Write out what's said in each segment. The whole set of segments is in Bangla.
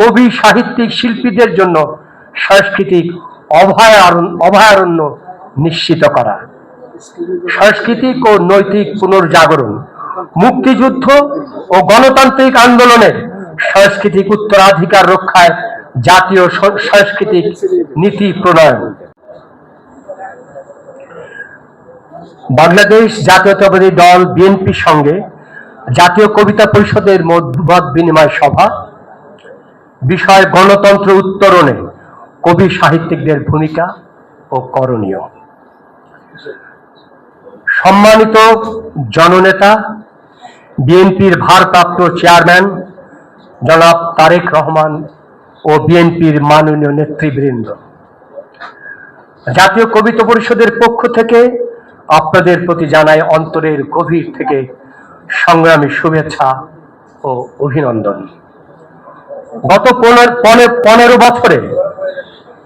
কবি সাহিত্যিক শিল্পীদের জন্য সাংস্কৃতিক অভয়ারণ্য অভয়ারণ্য নিশ্চিত করা। সাংস্কৃতিক ও নৈতিক পুনর্জাগরণ, মুক্তিযুদ্ধ ও গণতান্ত্রিক আন্দোলনের সাংস্কৃতিক উত্তরাধিকার রক্ষায় জাতীয় সাংস্কৃতিক নীতি প্রণয়ন। বাংলাদেশ জাতীয়তাবাদী দল বিএনপির সঙ্গে জাতীয় কবিতা পরিষদের মত বিনিময় সভা বিষয় গণতন্ত্র উত্তরণে কবি সাহিত্যিকদের ভূমিকা ও করণীয়। সম্মানিত জননেতা, বিএনপির ভারপ্রাপ্ত চেয়ারম্যান জনাব তারেক রহমান ও বিএনপির মাননীয় নেতৃবৃন্দ। জাতীয় কবিতা পরিষদের পক্ষ থেকে আপনাদের প্রতি জানাই অন্তরের গভীর থেকে সংগ্রামী শুভেচ্ছা ও অভিনন্দন। গত পনেরো পনে- পনেরো বছরে,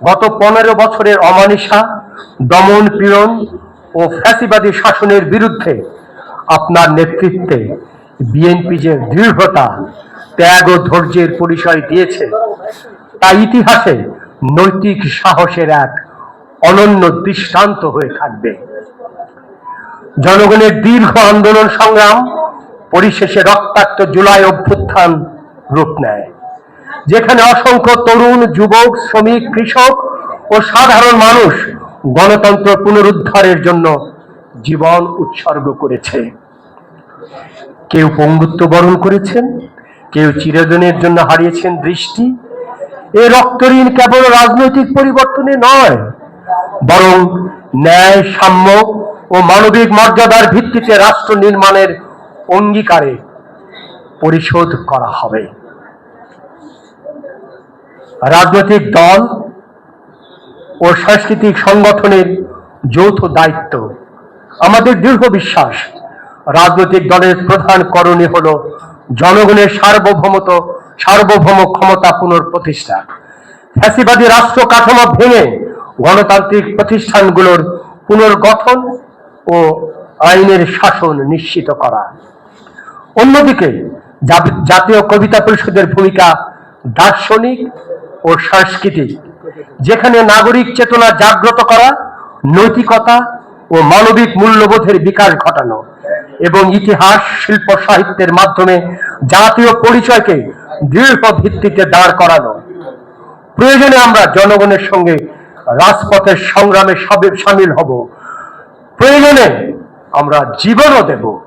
গত পনেরো বছরের অমানিসা, দমন পীড়ন ও ফ্যাসিবাদী শাসনের বিরুদ্ধে আপনার নেতৃত্বে বিএনপি যে দৃঢ়তা, ত্যাগ ও ধৈর্যের পরিচয় দিয়েছে, তা ইতিহাসে নৈতিক সাহসের এক অনন্য দৃষ্টান্ত হয়ে থাকবে। জনগণের দীর্ঘ আন্দোলন সংগ্রাম, পরিশেষে রক্তাক্ত জুলাই অভ্যুত্থান রূপ নেয়। যেখানে অসংখ্য তরুণ, যুবক, শ্রমিক, কৃষক ও সাধারণ মানুষ গণতন্ত্র পুনরুদ্ধারের জন্য জীবন উৎসর্গ করেছে। কেউ পঙ্গুত্ব বরণ করেছেন, কেউ চিরদিনের জন্য হারিয়েছেন দৃষ্টি। এ রক্তঋণ কেবল রাজনৈতিক পরিবর্তনে নয়, বরং ন্যায়, সাম্য ও মানবিক মর্যাদার ভিত্তিতে রাষ্ট্র নির্মাণের অঙ্গীকারে পরিশোধ করা হবে। রাজনৈতিক দল ও সাংস্কৃতিক সংগঠনের যৌথ দায়িত্ব। আমাদের দৃঢ় বিশ্বাস, রাজনৈতিক দলের প্রধান করণীয় হল জনগণের সার্বভৌমত সার্বভৌম ক্ষমতা পুনঃপ্রতিষ্ঠা। ফ্যাসিবাদী রাষ্ট্র কাঠামো ভেঙে গণতান্ত্রিক প্রতিষ্ঠানগুলোর পুনর্গঠন ও আইনের শাসন নিশ্চিত করা। অন্যদিকে জাতীয় কবিতা পরিষদের ভূমিকা দার্শনিক ও সাংস্কৃতিক যেখানে নাগরিক চেতনা জাগ্রত করা, নৈতিকতা ও মানবিক মূল্যবোধের বিকাশ ঘটানো এবং ইতিহাস, শিল্প, সাহিত্যের মাধ্যমে জাতীয় পরিচয়কে দৃঢ় ভিত্তিতে দাঁড় করানো। প্রয়োজনে আমরা জনগণের সঙ্গে রাজপথের সংগ্রামে সবে, সামিল হব। প্রয়োজনে আমরা জীবনও দেব।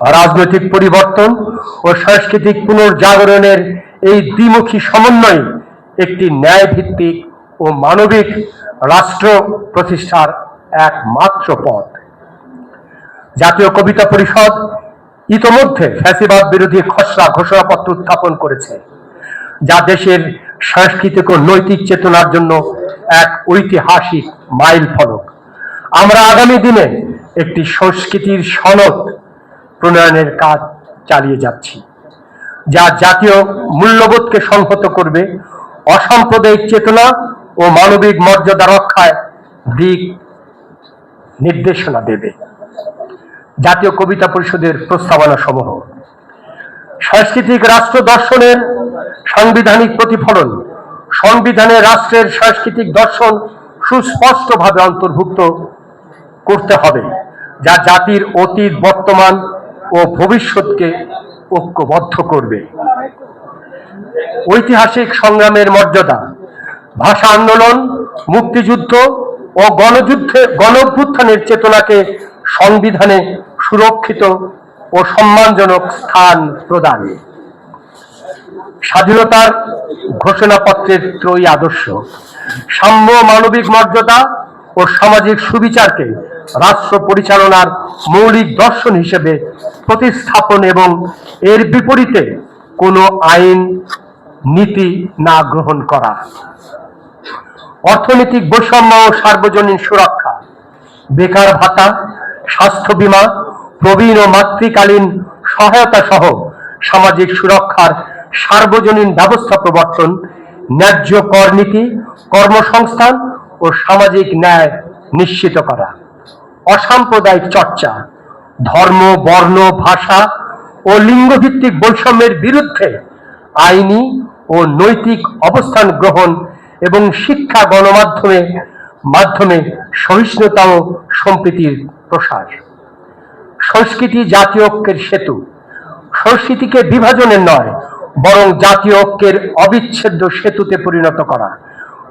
রাজনৈতিক পরিবর্তন ও সাংস্কৃতিক পুনর্জাগরণের এই দ্বিমুখী সমন্বয় একটি ন্যায় ভিত্তিক ও মানবিক রাষ্ট্র প্রতিষ্ঠার একমাত্র পথ। জাতীয় কবিতা পরিষদ ইতোমধ্যে ফ্যাসিবাদ বিরোধী খসড়া ঘোষণাপত্র উত্থাপন করেছে, যা দেশের সাংস্কৃতিক ও নৈতিক চেতনার জন্য এক ঐতিহাসিক মাইল ফলক। আমরা আগামী দিনে একটি সংস্কৃতির সনদ প্রণয়নের কাজ চালিয়ে যাচ্ছি। যা জাতীয় মূল্যবোধকে সংহত করবে, অসাম্প্রদায়িক চেতনা ও মানবিক মর্যাদা রক্ষায় দিক নির্দেশনা দেবে। জাতীয় কবিতা পরিষদের প্রস্তাবনা সমূহ সাংস্কৃতিক রাষ্ট্র দর্শনের সাংবিধানিক প্রতিফলন, সংবিধানে রাষ্ট্রের সাংস্কৃতিক দর্শন সুস্পষ্টভাবে অন্তর্ভুক্ত করতে হবে, যা জাতির অতীত, বর্তমান ও ভবিষ্যৎকে ঐক্যবদ্ধ করবে। ঐতিহাসিক সংগ্রামের মর্যাদা, ভাষা আন্দোলন, মুক্তিযুদ্ধ ও গণযুদ্ধে, গণভ্যুত্থানের চেতনাকে সংবিধানে সুরক্ষিত ও সম্মানজনক স্থান প্রদান। স্বাধীনতার ঘোষণাপত্রের ত্রয়ী আদর্শ, সাম্য মানবিক মর্যাদা ও সামাজিক সুবিচারকে রাষ্ট্র পরিচালনার মৌলিক দর্শন হিসেবে প্রতিস্থাপন এবং এর বিপরীতে কোনো আইন, নীতি না গ্রহণ করা। অর্থনৈতিক বৈষম্য ও সার্বজনীন সুরক্ষা, বেকার ভাতা, স্বাস্থ্য বীমা, প্রবীণ ও মাতৃকালীন সহায়তা সহ সামাজিক সুরক্ষার সার্বজনীন ব্যবস্থা প্রবর্তন, ন্যায্য কর নীতি কর্মসংস্থান ও সামাজিক ন্যায় নিশ্চিত করা। অসাম্প্রদায়িক চর্চা, ধর্ম, বর্ণ, ভাষা ও লিঙ্গভিত্তিক বৈষম্যের বিরুদ্ধে আইনি ও নৈতিক অবস্থান গ্রহণ এবং শিক্ষা গণমাধ্যমে, মাধ্যমে সহিষ্ণুতা ও সম্প্রীতির প্রসার। সংস্কৃতি জাতীয় ঐক্যের সেতু। সংস্কৃতিকে বিভাজনের নয়, বরং জাতীয় ঐক্যের অবিচ্ছেদ্য সেতুতে পরিণত করা।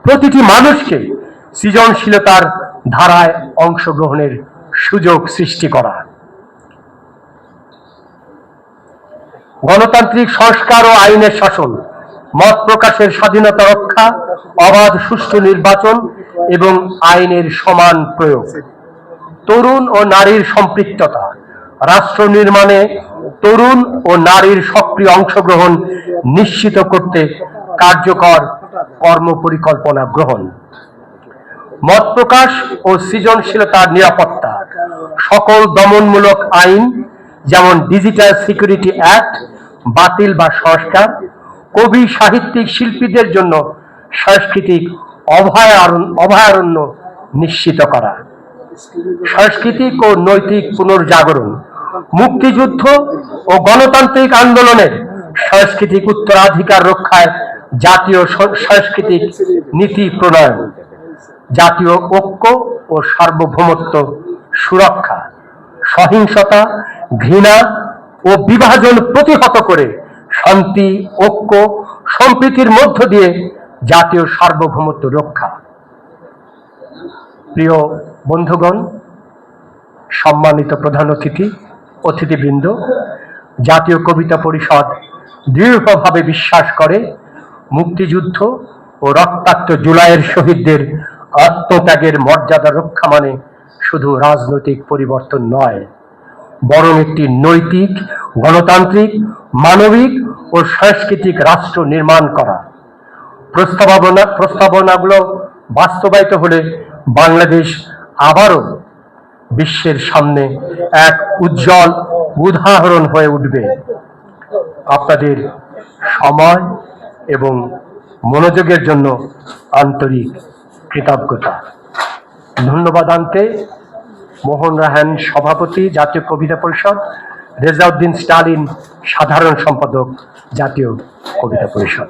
প্রতিটি মানুষকে সৃজনশীলতার ধারায় অংশগ্রহণের সুযোগ সৃষ্টি করা। গণতান্ত্রিক সংস্কার ও আইনের শাসন, মত প্রকাশের স্বাধীনতা রক্ষা, অবাধ সুষ্ঠু নির্বাচন এবং আইনের সমান প্রয়োগ। তরুণ ও নারীর সম্পৃক্ততা, রাষ্ট্র নির্মাণে তরুণ ও নারীর সক্রিয় অংশগ্রহণ নিশ্চিত করতে কার্যকর কর্মপরিকল্পনা গ্রহণ। মত প্রকাশ ও সৃজনশীলতার নিরাপত্তা। সকল দমনমূলক আইন, যেমন ডিজিটাল সিকিউরিটি অ্যাক্ট, বাতিল বা সংস্কার, কবি সাহিত্যিক শিল্পীদের জন্য সাংস্কৃতিক অভয়ারণ্য নিশ্চিত করা। সাংস্কৃতিক ও নৈতিক পুনর্জাগরণ, মুক্তিযুদ্ধ ও গণতান্ত্রিক আন্দোলনের সাংস্কৃতিক উত্তরাধিকার রক্ষায় জাতীয় সাংস্কৃতিক নীতি প্রণয়ন। জাতীয় ঐক্য ও সার্বভৌমত্ব সুরক্ষা, সহিংসতা, ঘৃণা ও বিভাজন প্রতিহত করে শান্তি, ঐক্য, সম্প্রীতির মধ্য দিয়ে জাতীয় সার্বভৌমত্ব রক্ষা। প্রিয় বন্ধুগণ, সম্মানিত প্রধান অতিথি, অতিথিবৃন্দ, জাতীয় কবিতা পরিষদ দৃঢ়ভাবে বিশ্বাস করে মুক্তিযুদ্ধ ও রক্তাক্ত জুলাইয়ের শহীদদের আত্মত্যাগের মর্যাদা রক্ষা মানে শুধু রাজনৈতিক পরিবর্তন নয়, বরং একটি নৈতিক, গণতান্ত্রিক, মানবিক ও সাংস্কৃতিক রাষ্ট্র নির্মাণ করা। প্রস্তাবনা, প্রস্তাবনাগুলো বাস্তবায়িত হলে বাংলাদেশ আবারও বিশ্বের সামনে এক উজ্জ্বল উদাহরণ হয়ে উঠবে। আপনাদের সময় এবং মনোযোগের জন্য আন্তরিক কৃতজ্ঞতা ধন্যবাদ আনতে মোহন রাহান, সভাপতি, জাতীয় কবিতা পরিষদ। রেজাউদ্দিন স্টালিন, সাধারণ সম্পাদক, জাতীয় কবিতা পরিষদ।